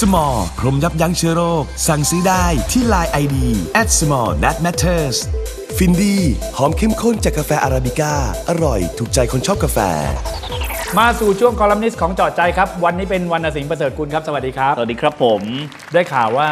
Small พรมยับยั้งเชื้อโรค สั่งซื้อได้ที่ Line ID at small that matters ฟินดีหอมเข้มข้นจากกาแฟอาราบิก้า อร่อยถูกใจคนชอบกาแฟ มาสู่ช่วงคอลัมนิสต์ของเจอดใจครับ วันนี้เป็นวันสิงห์ประเสริฐกุลครับ สวัสดีครับ สวัสดีครับผม ได้ข่าวว่า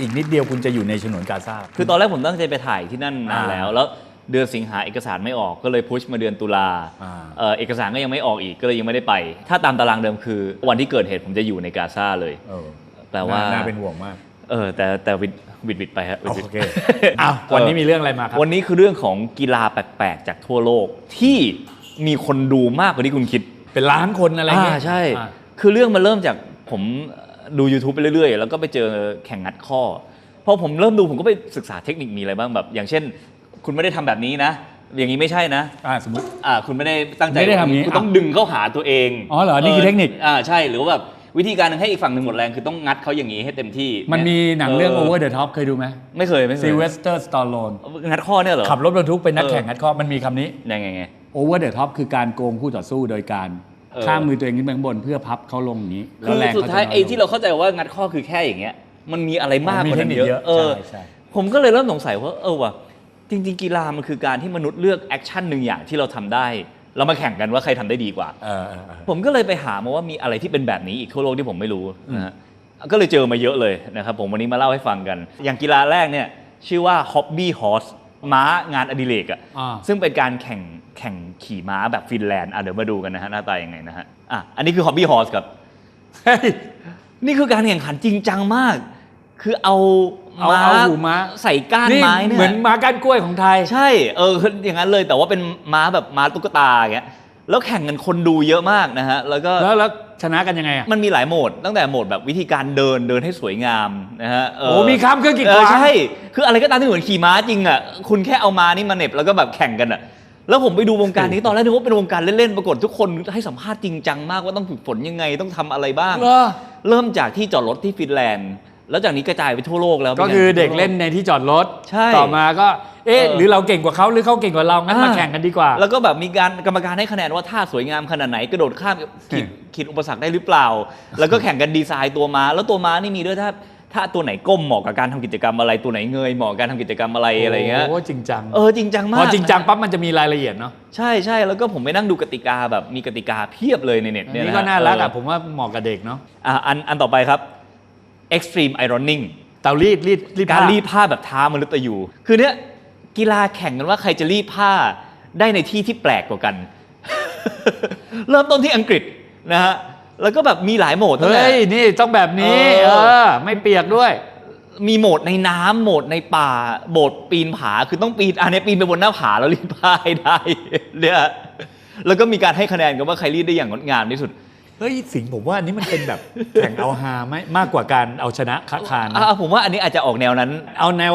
อีกนิดเดียวคุณจะอยู่ในฉนวนกาซา คือตอนแรกผมตั้งใจไปถ่ายที่นั่นนานอ่าแล้วแล้ว เดือนสิงหาเอกสารไม่ออกก็เลยพุชมาเดือนตุลาอ่าเอ่อเอกสารก็ยังไม่ออกอีกก็เลยยังไม่ได้ไป ถ้าตามตารางเดิมคือ วันที่เกิดเหตุผมจะอยู่ในกาซาเลยเออแปลว่าน่น่าเป็นห่วงมาก เออแต่แต่วิดวิดวิดไปฮะวิดวิดโอเคอ้าววันนี้มีเรื่องอะไรมาครับวันนี้คือเรื่องของกีฬาแปลกๆ จากทั่วโลกที่มีคนดูมากกว่าที่คุณคิด เป็นล้านคนอะไรเงี้ยอ่าใช่อ่าคือเรื่องมันเริ่มจากผมดู YouTube ไปเรื่อยๆ แล้วก็ไปเจอแข่งงัดข้อพอผมเริ่มดูผมก็ไปศึกษาเทคนิคมีอะไรบ้างแบบ อย่างเช่น คุณไม่ได้ทำแบบนี้นะ อย่างนี้ไม่ใช่นะอ่าสมมติ อ่าคุณไม่ได้ตั้งใจไม่ได้ทำอย่างนี้คุณต้องดึงเข้าหาตัวเองอ๋อเหรอนี่คือเทคนิค อ่าใช่หรือว่าแบบวิธีการหนึงให้อีกฝั่งหนึ่งหมดแรงคือต้องงัดเขาอย่างนี้ให้เต็มที่มันมีหนังเรื่อง Over the Top เคยดูไหมไม่เคยไม่เคซิยลเวสเตอร์สตอ l โลนงัดข้อเนี่ยเหรอขับรถบรรทุกเป็นนักเออแข่งงัดข้อมันมีคำนี้ ยังไงไง Over the Top คือการโกงคู่ต่อสู้โดยการเออ ข้ามมือตัวเองขึ้นไปข้างบนเพื่อพับเขาลงอย่างนี้คือแรงสุดท้ายขจะน้ไอ้ลงที่เราเข้าใจว่างัดข้อคือแค่อย่างเงี้ย มันมีอะไรมากกว่านั้นมีเยเทคนิคเยอะอะเออ ใช่ใช่ ผมก็เลยเริ่มสงสัยว่าเออว่ะ จริงๆ กีฬามันคือการที่มนุษย์เลือกแอคชั่นหนึ่งอย่างที่เราทำได้ เรามาแข่งกันว่าใครทำได้ดีกว่า เออเออเออ ผมก็เลยไปหามาว่ามีอะไรที่เป็นแบบนี้อีกทั่วโลกที่ผมไม่รู้นะฮะก็เลยเจอมาเยอะเลยนะครับผมวันนี้มาเล่าให้ฟังกัน อย่างกีฬาแรกเนี่ยชื่อว่า Hobby Horse ม้างานอดิเรกอะอ่า ซึ่งเป็นการแข่งแข่งขี่ม้าแบบฟินแลนด์อะเดี๋ยวมาดูกันนะฮะหน้าตายังไงนะฮะอะอันนี้คือ Hobby Horse ครับ เฮ้ย นี่คือการแข่งขันจริงจังมาก คือเอาเอาเอาหูม้าใส่ก้านนี่ไม้เนี่ยเหมือนม้าก้านกล้วยของไทย ใช่ เออคืออย่างนั้นเลยแต่ว่าเป็นม้าแบบม้าตุ๊กตาอย่างเงี้ยแล้วแข่งกันคนดูเยอะมากนะฮะแล้วก็แล้วแล้วชนะกันยังไงอะมันมีหลายโหมด ตั้งแต่โหมดแบบวิธีการเดินเดินให้สวยงามนะฮะเโอ้มีข้ามเครื่องกีดเอขอวางใช่คืออะไรก็ตามที่เหมือนขี่ม้าจริงอะคุณแค่เอาม้านี่มาเหน็บแล้วก็แบบแข่งกันอะแล้วผมไปดูวงการนี้ตอนแรกนึกว่าเป็นวงการเล่นๆ ปรากฏทุกคนให้สัมภาษณ์จริงจังมากว่าต้องฝึกฝนยังไงต้องทำอะไรบ้างเหรอเริ่มจากที่จอดรถที่ฟินแลนด์ แล้วจากนี้กระจายไปทั่วโลกแล้วก็คือเด็กเล่นในที่จอดรถใช่ต่อมาก็เอ๊ะเออหรือเราเก่งกว่าเขาหรือเขาเก่งกว่าเรางั้นมาอ่าแข่งกันดีกว่า แล้วก็แบบมีการกรรมการให้คะแนนว่าท่าสวยงามขนาดไหนกระโดดข้ามขีดขีดอุปสรรคได้หรือเปล่า แล้วก็แข่งกันดีไซน์ตัวม้าแล้วตัวม้านี่มีด้วยถ้าถ้าตัวไหนก้มเหมาะกับการทำกิจกรรมอะไรตัวไหนเงยเหมาะกับการทำกิจกรรมอะไรอะไรเงี้ยโอ้จริงจังเออจริงจังมากพอจริงจังปั๊บมันจะมีรายละเอียดเนาะใช่ใช่แล้วก็ผมไปนั่งดูกติกาแบบมีกติกาเพียบเลยในเน็ตอันเนี่ยนี่นะก็น่ารักอะเผมว่าเหมาะกับเด็กเนาะอะอันอันต่อไปครับ extreme ironing เตารีดรีดรีดการผ้รีดผ้าแบบท้ามนุษย์ยูคือเนี้ยกีฬาแข่งกันว่าใครจะรีดผ้าได้ในที่ที่แปลกกว่ากัน เริ่มต้นที่อังกฤษนะฮะแล้วก็แบบมีหลายโหมดตั้งแต่เฮ้ยนี่ต้องแบบนี้เอเอออ ไม่เปียกด้วย มีโหมดในน้ำโหมดในป่าโหมดปีนผาคือต้องปีนอันนี้ปีนไปบนหน้าผาแล้วรีดผ้าให้ได้เนี่ยแล้วก็มีการให้คะแนนกันว่าใครรีดได้อย่างงดงามที่สุด เฮ้ยสิงห์ผมว่าอันนี้มันเป็นแบบแข่งเอาฮาไหมมากกว่าการเอาชนะค้าคานนะอะผมว่าอันนี้อาจจะออกแนวนั้น เอาแนว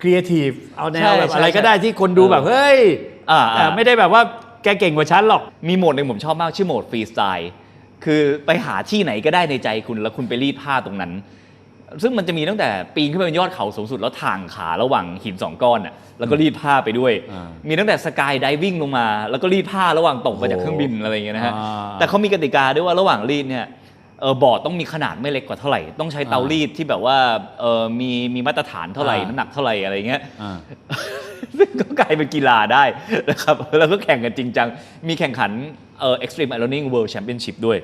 ครีเอทีฟเอาแนใช่วแบบใช่อะไรก็ได้ที่คนดูแบบเฮ้ยอ่าแต่ไม่ได้แบบว่าแกเก่งกว่าฉันหรอก มีโหมดหนึ่งผมชอบมากชื่อโหมดฟรีสไตล์ คือไปหาที่ไหนก็ได้ในใจคุณแล้วคุณไปรีดผ้าตรงนั้น ซึ่งมันจะมีตั้งแต่ปีนขึ้นไปบนยอดเขาสูงสุดแล้วถ่างขาระหว่างหินสองก้อนน่ะแล้วก็รีดผ้าไปด้วยอ่ามีตั้งแต่สกายไดวิ่งลงมา แล้วก็รีดผ้าระหว่างตกมาจากเครื่องบินอะไรอย่างเงี้ยนะฮะอ่าแต่เขามีกติกาด้วยว่าระหว่างรีดเนี่ยเออบอร์ดต้องมีขนาดไม่เล็กกว่าเท่าไหร่ ต้องใช้เตาอ่ารีดที่แบบว่าเออมีมีมาตรฐานเท่าไหร่อ่าน้ำหนักเท่าไหร่อะไรเงี้ยอ่าซึ่งก็กลายเป็นกีฬาได้นะครับแล้วก็แข่งกันจริงจัง มีแข่งขันเอ่อ Extreme Ironing World Championship ด้วย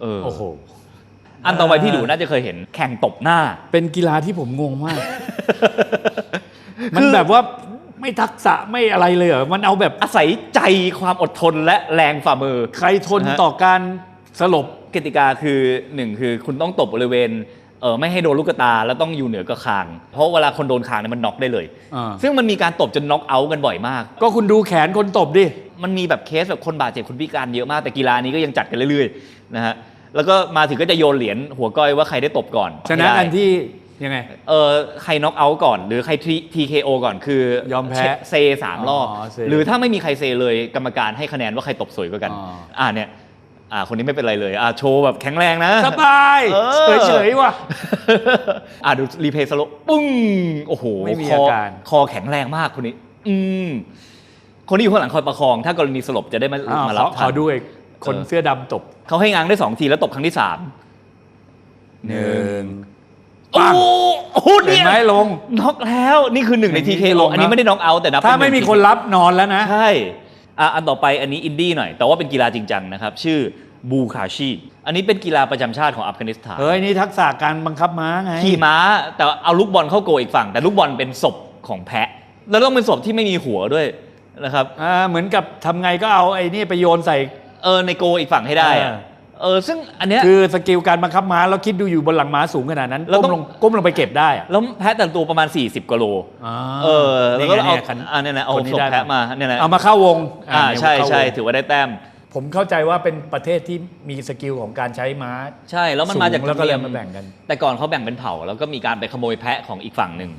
เออโอ้โห อันต่อไปที่ดูน่าจะเคยเห็นแข่งตบหน้า เป็นกีฬาที่ผมงงมาก มันแบบว่าไม่ทักษะไม่อะไรเลยเหรอ มันเอาแบบอาศัยใจความอดทนและแรงฝ่ามือ ใครทนนะฮะต่อการสลบกติกาคือหนึ่งคือคุณต้องตบบริเวณเออไม่ให้โดนลูกตาแล้วต้องอยู่เหนือกระคาง เพราะเวลาคนโดนคางเนี่ยมันน็อกได้เลยอ่าซึ่งมันมีการตบจนน็อกเอาท์กันบ่อยมาก ก็คุณดูแขนคนตบดิ มันมีแบบเคสแบบคนบาดเจ็บคนพิการเยอะมากแต่กีฬานี้ก็ยังจัดกันเรื่อยๆนะฮะ แล้วก็มาถึงก็จะโยนเหรียญหัวก้อยว่าใครได้ตบก่อนชนะให้ได้อันที่ยังไง เออใครน็อกเอาท์ก่อน หรือใคร TKO ก่อนคือยอมแพ้เซสามรอบอ๋อเซหรือถ้าไม่มีใครเซเลยกรรมการให้คะแนนว่าใครตบสวยกว่ากันอ๋ออ่าเนี่ยอ่าคนนี้ไม่เป็นไรเลยอ่าโชว์แบบแข็งแรงนะ สบายเออเฉยๆว่ะอ่าดูรีเพย์สโลว์ปุ้งโอ้โหไม่มีคอาการคอแข็งแรงมากคนนี้ อืมคนที่อยู่ข้างหลังคอยประคอง ถ้ากรณีสลบจะได้มาอ้าวมาขรัอบขทัอนด้วย คนเออเสื้อดำตบเขาให้ง้างได้สองทีแล้วตบครั้งที่สามหนึ่งโอ้ปังโหเห็เนี่นยไหมลง น็อกแล้วนี่คือหนึ่งในอย่างนี้ TK ลลงงอันนี้นะไม่ได้น็อกเอาท์แต่นับถ้าเป็นไม่มีหงคนรับนอนแล้วนะ ใช่อะอันต่อไปอันนี้อินดี้หน่อย แต่ว่าเป็นกีฬาจริงจังนะครับ ชื่อบูคาชีอันนี้เป็นกีฬาประจำชาติของอัฟกานิสถานเฮ้ย นี่ทักษะการบังคับม้าไง ขี่ม้าแต่เอาลูกบอลเข้าโกอีกฝั่ง แต่ลูกบอลเป็นศพของแพะ แล้วต้องเป็นศพที่ไม่มีหัวด้วยนะครับ อ่าเหมือนกับทำไงก็เอาไอ้นี่ไปโยนใส่ เออในโกอีกฝั่งให้ได้อะเออเออซึ่งอันเนี้ย คือสกิลการบังคับม้าแล้วคิดดูอยู่บนหลังม้าสูงขนาดนั้นเราก้ต้มองลงก้มลงไปเก็บได้อะแล้วแพะแต่ละตัวประมาณ 40กิโลาเออแล้วก็นี่ไงเอานี่ยคันอันนี้นะเอาคนนี้ศพได้แพะมาเนี่ยนะเอามาเข้าวงอ่าเนี่ยใช่เข้าวงใช่ถือว่าได้แต้ม ผมเข้าใจว่าเป็นประเทศที่มีสกิลของการใช้ม้า ใช่แล้วมันมาจากสูงแล้วก็เลยธรรมมานีแบ่งกัน แต่ก่อนเขาแบ่งเป็นเผ่า แล้วก็มีการไปขโมยแพะของอีกฝั่งหนึ่ง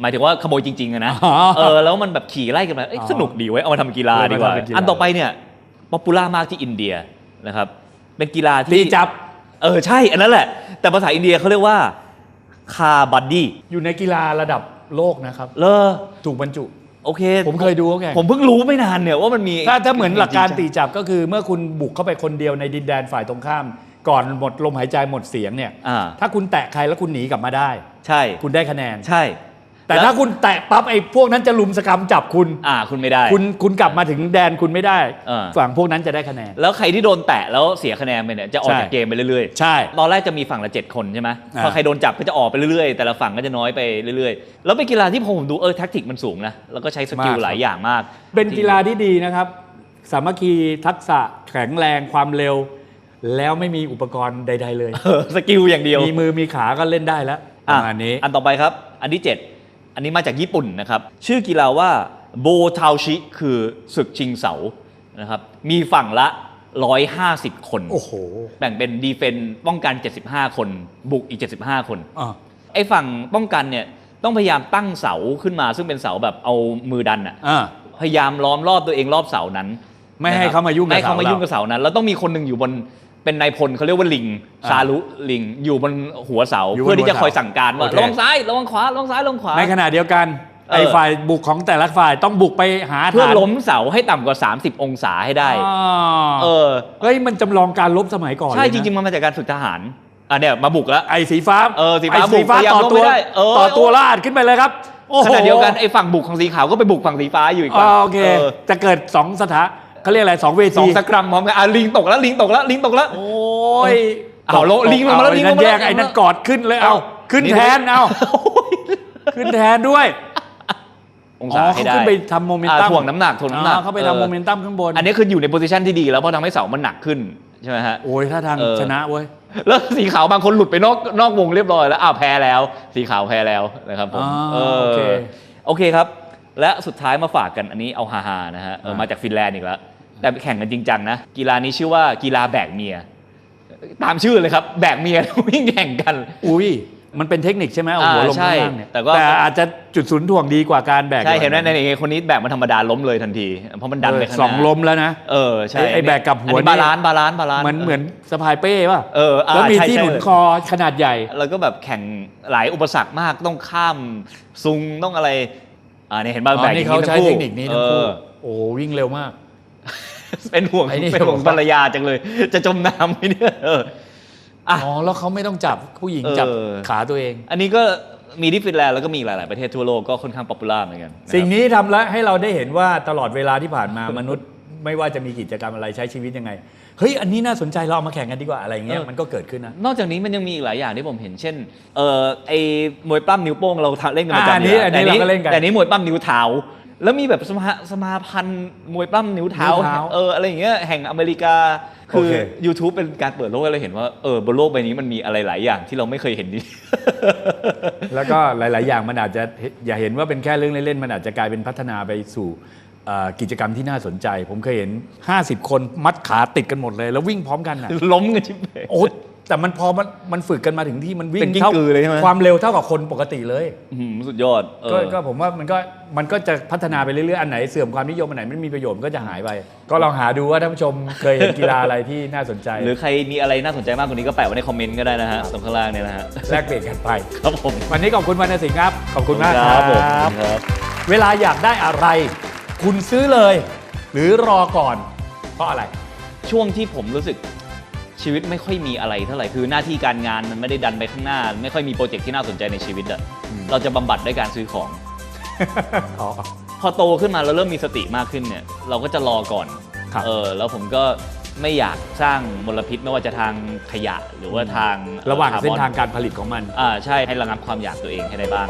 หมายถึงว่าขโมยจริงๆอะนะอ๋อเออแล้วมันแบบขี่ไล่กันมาเอ้ยอ๋อสนุกดีไว้ยเอามาทำกีฬาเออดีกว่ามาทำเป็นกีฬา อันต่อไปเนี่ย ป๊อปปูล่ามากที่อินเดียนะครับ เป็นกีฬาตีที่จับ เออใช่ อันนั้นแหละ แต่ภาษาอินเดียเขาเรียกว่าคาบัดดี้อยู่ในกีฬาระดับโลกนะครับ เลอถูกบรรจุ โอเค ผมเคยดูเขาแข่งผมเพิ่งรู้ไม่นานเนี่ยว่ามันมีถ้าถ้าเหมือนหลักการจงๆตีจับก็คือเมื่อคุณบุกเข้าไปคนเดียวในดินแดนฝ่ายตรงข้าม ก่อนหมดลมหายใจหมดเสียงเนี่ยอ่าถ้าคุณแตะใครแล้วคุณหนีกลับมาได้ ใช่ คุณได้คะแนนใช่ แต่ล้วถ้าคุณแตะปั๊บไอ้พวกนั้นจะลุมสกรรมจับคุณ อ่าคุณไม่ได้ คุณคุณกลับมาถึงแดนคุณไม่ได้ เออ ฝั่งพวกนั้นจะได้คะแนน แล้วใครที่โดนแตะแล้วเสียคะแนนไปเนี่ยจะออกใช่ จากเกมไปเรื่อยๆใช่ตอนแรกจะมีฝั่งละเจ็ดคนใช่ไหมอ่า พอใครโดนจับก็จะออกไปเรื่อยๆ แต่ละฝั่งก็จะน้อยไปเรื่อยๆ แล้วเป็นกีฬาที่ผมดูเออแท็กติกมันสูงนะแล้วก็ใช้สกิลหลายอย่างมาก เป็นกีฬาที่ดีนะครับ สามัคคีทักษะแข็งแรงความเร็ว แล้วไม่มีอุปกรณ์ใด ๆ เลย เออสกิลอย่างเดียวมีมือมีขาก็เล่นได้แล้วปอะระมาณนี้ อันต่อไปครับ อันที่ 7 อันนี้มาจากญี่ปุ่นนะครับ ชื่อกีฬาว่าโบทาวชิ คือศึกชิงเสานะครับ มีฝั่งละ 150 คน โอ้โห แบ่งเป็นดีเฟนป้องกัน 75 คน บุกอีก 75 คนอะไอ้ฝั่งป้องกันเนี่ยต้องพยายามตั้งเสาขึ้นมา ซึ่งเป็นเสาแบบเอามือดันอะอะพยายามล้อมรอบตัวเองรอบเสานั้น ไม่ให้นะครับเขามายุ่งกับไม่ให้เขามาเสาเรายุ่งกับเสานั้น แล้วต้องมีคนหนึ่งอยู่บน เป็นนายพลเขาเรียกว่าลิงอ่าซาลุลิง อยู่บนหัวเสา อยู่บนเพื่อที่จะหัวเสาคอยสั่งการว่าโอเคระวังซ้ายระวังขวาระวังซ้ายระวังขวา ในขณะเดียวกันเออ ไอ้ฝ่ายบุกของแต่ละฝ่ายต้องบุกไปหาเพื่อฐานล้มเสาให้ต่ำกว่า 30 องศาให้ได้ อ่าเออ เฮ้ยมันจำลองการลบสมัยก่อนใช่เลยนะจริง ๆ มันมาจากการฝึกทหารอะเนี่ยมาบุกแล้วไอ้สีฟ้าเออสีฟ้าไอ้สีฟ้าบุกพยายามต่อลงตัวไม่ได้เออ ต่อตัวลาดขึ้นไปเลยครับโอ้โหขณะเดียวกันไอ้ฝั่งบุกของสีขาวก็ไปบุกฝั่งสีฟ้าอยู่อีกอ่าฝั่งโอเคเออจะเกิดสองสถา เขาเรียกอะไรสองเวสอทีงสกรัมพร้อมกันอะลิงตกแล้วลิงตกแล้วลิงตกแล้ว โอ้ยเอาลงลิงลงมาแล้วเอลิงลงมาแล้ว ไอ้นั่นแยกไอ้นั่นกอดขึ้นเลยเอาเอาขึ้นนี่แทนเอาขึ้นแทนด้วยองอ๋ศาอให้เขาได้ขึ้นไปทำโมเมนตัมอ่าถ่วงน้ำหนักถ่วงน้ำหนักอ่าเขาไปทำโมเมนตัมข้างบนอันนี้คืออยู่ในโพซิชันที่ดีแล้วเพราะทำให้เสามันหนักขึ้นใช่ไหมฮะ โอ้ยถ้าทางเออ ชนะเว้ย แล้วสีขาวบางคนหลุดไปนอกนอกวงเรียบร้อยแล้วอ้าวแพ้แล้ว สีขาวแพ้แล้วนะครับผมอ่าเออโอเคโอเคครับ และสุดท้ายมาฝากกันอันนี้เอาฮาๆนะฮะเอออ่ามมาจากฟินแลนด์อีกแล้ว แต่แข่งกันจริงจังนะ กีฬานี้ชื่อว่ากีฬาแบกเมีย ตามชื่อเลยครับ แบกเมียวิ่งแข่งกัน อุ้ยมันเป็นเทคนิคใช่ไหมเอาหัวอ่าลงใช่ข้างล่างเนี่ยแต่ก็อาจจะจุดศูนย์ถ่วงดีกว่าการแบกใช่เห็นไหมในเอคนนี้แบกมันธรรมดาล้มเลยทันที เพราะมันดันไปข้างหสน้าองล้มแล้วนะเออใช่ไอ้ไอ้แบกกับหัวอันนี้นี่บาลานซ์บาลานซ์บาลานซ์เหมือนเหมือนสะพายเป้ป่ะเอออ่าแล้วมีใช่ที่ใช่หนุนเลยคอขนาดใหญ่ แล้วก็แบบแข่งหลายอุปสรรคมากต้องข้ามซุงต้องอะไรอ่าเนี่ยเห็นบ้างอ๋อแบกนี่เขาใช้เทคนิคนี้ทั้งคู่เออโอ้วิ่งเร็วมาก เป็นห่วงไอ้นี่ เป็นห่วงภรรยาจังเลย จะจมน้ำไหมเนี่ยเออ อะอ๋อแล้วเขาไม่ต้องจับผู้หญิงจับเออ ขาตัวเอง อันนี้ก็มีที่ฟินแลนด์แล้วก็มีหลาย ๆ ประเทศทั่วโลกก็ค่อนข้างป๊อปปูล่าเหมือนกันนะครับ สิ่งนี้ทำแล้วให้เราได้เห็นว่าตลอดเวลาที่ผ่านมา มนุษย์ไม่ว่าจะมีกิจกรรมอะไรใช้ชีวิตยังไงเฮ้ยอันนี้น่าสนใจเราเอามาแข่งกันดีกว่าอะไรอย่างเงี้ยมันก็เกิดขึ้นนะนอกจากนี้มันยังมีอีกหลายอย่างที่ผมเห็นเช่น เอ่อไอ้มวยปล้ำนิ้วโป้งเราเล่นกันประอ่าจำอันนี้ยู่แล้วอันนี้เราก็เล่นกัน แต่อันนี้มวยปล้ำนิ้วเท้า แล้วมีแบบสมาสมาพันธ์มวยปล้ำนิ้วเท้านิ้วเท้าเอออะไรอย่างเงี้ยแห่งอเมริกา คือโอเค YouTube เป็นการเปิดโลกให้เราเห็นว่าเออบนโลกใบนี้มันมีอะไรหลายอย่างที่เราไม่เคยเห็นนี่ แล้วก็หลาย ๆ อย่างมันอาจจะอย่าเห็นว่าเป็นแค่เรื่องเล่น ๆ มันอาจจะกลายเป็นพัฒนาไปสู่เอ่อกิจกรรมที่น่าสนใจ ผมเคยเห็น 50 คนมัดขาติดกันหมดเลย แล้ววิ่งพร้อมกันน่ะ ล้มกันชิบเป๋ โอ้ แต่มันพอมันมันฝึกกันมาถึงที่มันวิ่เป็งนกิ้งเท่ากือเลยใช่ไหม ความเร็วเท่ากับคนปกติเลยอื้อหือสุดยอดเอก็อ ก็ผมว่ามันก็มันก็จะพัฒนาไปเรื่อยๆอันไหนเสื่อมความนิยมอันไหนไม่มีประโยชน์ก็จะหายไป ก็ลองหาดูว่าท่านผู้ชมเคยเห็นกีฬาอะไรที่น่าสนใจหรือใครมีอะไรน่าสนใจมากกว่านี้ก็แปะไว้ในคอมเมนต์ก็ได้นะฮะตรงข้างล่างเนี่ยนะฮะแลกเปลี่ยนกันไป ครับผมวันนี้ขอบคุณวรรณสิงห์ครับ ขอบคุณมากคครัรับบผมครับ เวลาอยากได้อะไร คุณซื้อเลย หรือรอก่อน เพราะอะไร ช่วงที่ผมรู้สึก ชีวิตไม่ค่อยมีอะไรเท่าไหร่คือหน้าที่การงานมันไม่ได้ดันไปข้างหน้า ไม่ค่อยมีโปรเจกต์ที่น่าสนใจในชีวิตอะเราจะบำบัดด้วยการซื้อของ อ๋อ พอโตขึ้นมาเราเริ่มมีสติมากขึ้นเนี่ยเราก็จะรอก่อน ครับ เออแล้วผมก็ไม่อยากสร้างมลพิษไม่ว่าจะทางขยะหรือว่าทางระหว่างคบเส้นอทางการผลิตของมัน อ่าใช่ให้ระงับความอยากตัวเองให้ได้บ้าง